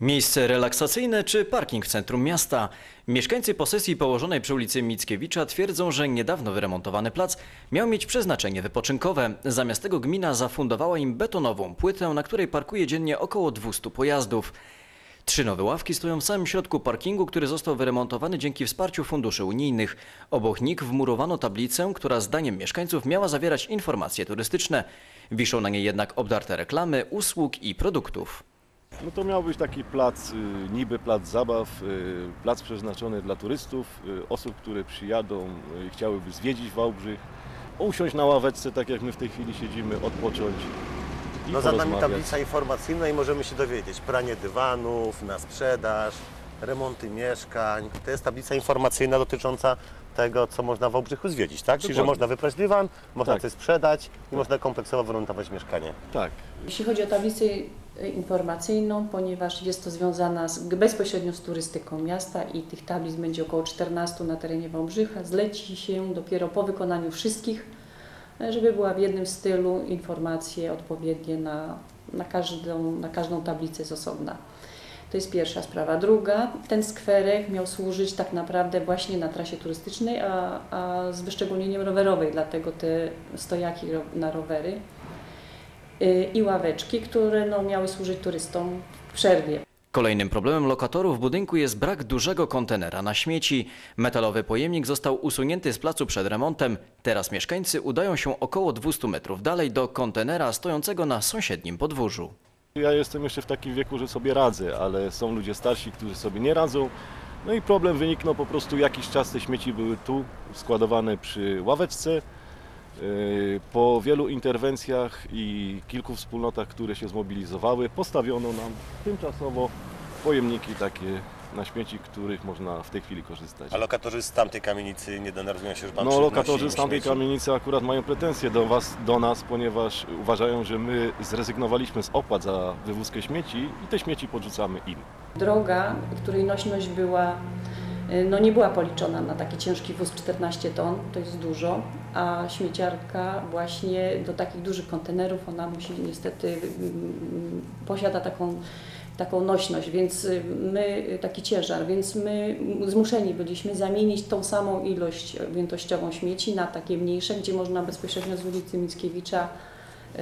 Miejsce relaksacyjne czy parking w centrum miasta? Mieszkańcy posesji położonej przy ulicy Mickiewicza twierdzą, że niedawno wyremontowany plac miał mieć przeznaczenie wypoczynkowe. Zamiast tego gmina zafundowała im betonową płytę, na której parkuje dziennie około 200 pojazdów. Trzy nowe ławki stoją w samym środku parkingu, który został wyremontowany dzięki wsparciu funduszy unijnych. Obok nich wmurowano tablicę, która zdaniem mieszkańców miała zawierać informacje turystyczne. Wiszą na niej jednak obdarte reklamy, usług i produktów. No to miał być taki plac, y, niby plac zabaw, y, plac przeznaczony dla turystów, y, osób, które przyjadą i chciałyby zwiedzić Wałbrzych, usiąść na ławeczce, tak jak my w tej chwili siedzimy, odpocząć i No za nami tablica informacyjna i możemy się dowiedzieć. Pranie dywanów na sprzedaż, remonty mieszkań. To jest tablica informacyjna dotycząca tego, co można w Wałbrzychu zwiedzić, tak? Czyli, że Dokładnie. można wyprać dywan, można Tak. coś sprzedać i można kompleksowo wyremontować mieszkanie. Tak, Jeśli chodzi o tablicę informacyjną, ponieważ jest to związana z, bezpośrednio z turystyką miasta i tych tablic będzie około 14 na terenie Wałbrzycha, zleci się dopiero po wykonaniu wszystkich, żeby była w jednym stylu informacje odpowiednie na, na, każdą, na każdą tablicę z osobna. To jest pierwsza sprawa. Druga, ten skwerek miał służyć tak naprawdę właśnie na trasie turystycznej, a, a z wyszczególnieniem rowerowej, dlatego te stojaki na rowery y, i ławeczki, które no, miały służyć turystom w przerwie. Kolejnym problemem lokatorów w budynku jest brak dużego kontenera na śmieci. Metalowy pojemnik został usunięty z placu przed remontem. Teraz mieszkańcy udają się około 200 metrów dalej do kontenera stojącego na sąsiednim podwórzu. Ja jestem jeszcze w takim wieku, że sobie radzę, ale są ludzie starsi, którzy sobie nie radzą. No i problem wyniknął po prostu jakiś czas te śmieci były tu składowane przy ławeczce. Yy, Po wielu interwencjach i kilku wspólnotach, które się zmobilizowały, postawiono nam tymczasowo pojemniki takie na śmieci, których można w tej chwili korzystać. A lokatorzy z tamtej kamienicy nie denerwują się, że pan No lokatorzy z tamtej śmieci? kamienicy akurat mają pretensje do was, do nas, ponieważ uważają, że my zrezygnowaliśmy z opłat za wywózkę śmieci i te śmieci podrzucamy im. Droga, której nośność była, y, no nie była policzona na taki ciężki wóz 14 ton, to jest dużo, a śmieciarka właśnie do takich dużych kontenerów, ona musi niestety, mm, posiada taką, taką nośność, więc y, my, y, taki ciężar, więc my zmuszeni byliśmy zamienić tą samą ilość objętościową śmieci na takie mniejsze, gdzie można bezpośrednio z ulicy Mickiewicza y,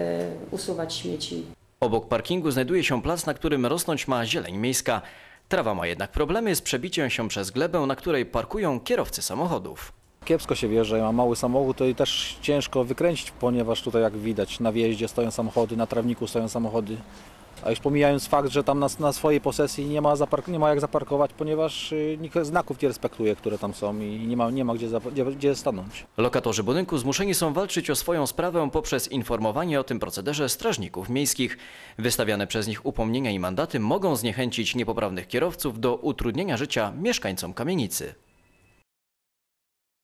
usuwać śmieci Obok parkingu znajduje się plac, na którym rosnąć ma zieleń miejska. Trawa ma jednak problemy z przebiciem się przez glebę, na której parkują kierowcy samochodów. Kiepsko się wjeżdża, ja mam mały samochód, to i też ciężko wykręcić, ponieważ tutaj jak widać na wjeździe stoją samochody, na trawniku stoją samochody. A już pomijając fakt, że tam na, na swojej posesji nie ma, zapark- nie ma jak zaparkować, ponieważ y, nikt znaków nie respektuje, które tam są i nie ma, nie ma gdzie, gdzie, gdzie stanąć. Lokatorzy budynku zmuszeni są walczyć o swoją sprawę poprzez informowanie o tym procederze strażników miejskich. Wystawiane przez nich upomnienia i mandaty mogą zniechęcić niepoprawnych kierowców do utrudnienia życia mieszkańcom kamienicy.